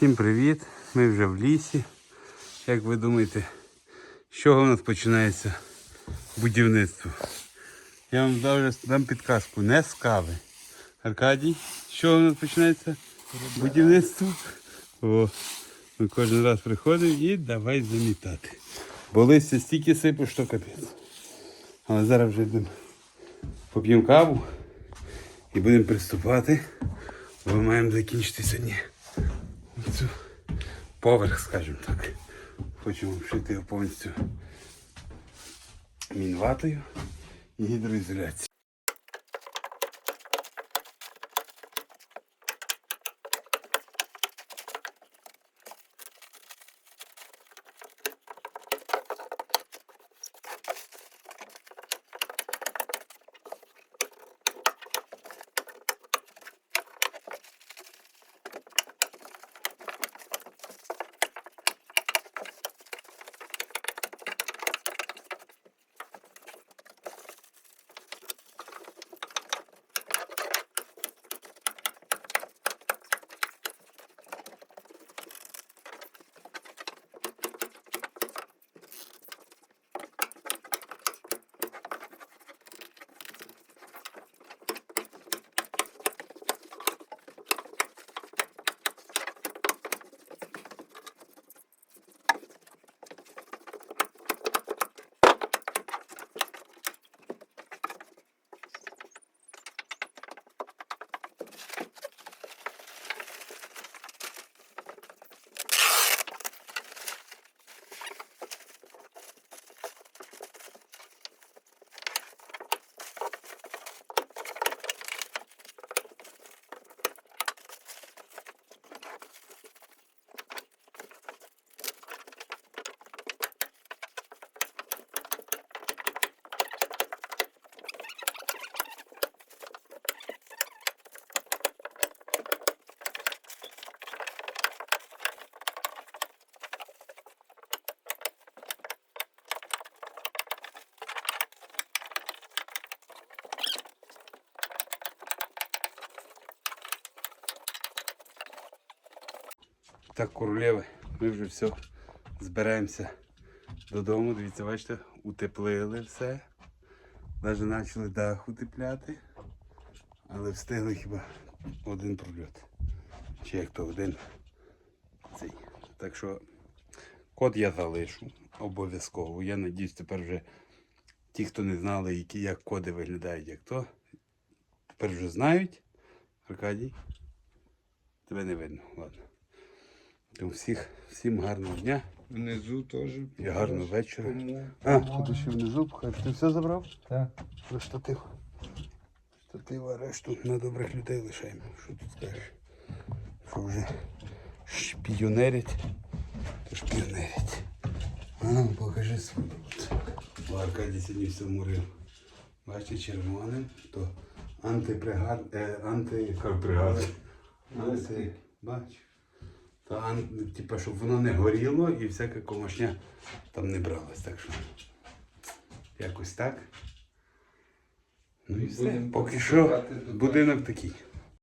Всім привіт! Ми вже в лісі. Як ви думаєте, з чого у нас починається будівництво? Я вам дам, дам підказку, не з кави. Аркадій, з чого у нас починається будівництво? О, ми кожен раз приходимо і давай замітати. Бо листя стільки сипу, що капець. Але зараз вже йдемо поп'ємо каву і будемо приступати. Бо маємо закінчити сьогодні цю поверх, скажімо так. Хочемо вшити його повністю мінватою і гідроізоляцією. Так, королеви, ми вже все збираємося додому. Дивіться, бачите, утеплили все. Навіть почали дах утепляти. Але встигли хіба один прольот. Чи як то один цей. Так що код я залишу обов'язково. Я надіюсь, тепер вже ті, хто не знали, які як коди виглядають, як то, тепер вже знають. Аркадій, тебе не видно. Ладно. Тому всіх, всім гарного дня Внизу теж. і гарного вечора. А, тут ще внизу пхати. Ти все забрав? Так. Про штатив. Штатив, а решту на добрих людей лишаємо. Що тут скажеш? Що вже шпіонерять, то шпіонерять. А ну, покажи свою. Бо Аркадій сьогодні все мурив. Бачите, червоним, то антипригад, е, антикарбригад. Анти, бач. То типу, щоб воно не горіло і всяка комашня там не бралась. Так що якось так. Ну і все. Поки що будинок такий.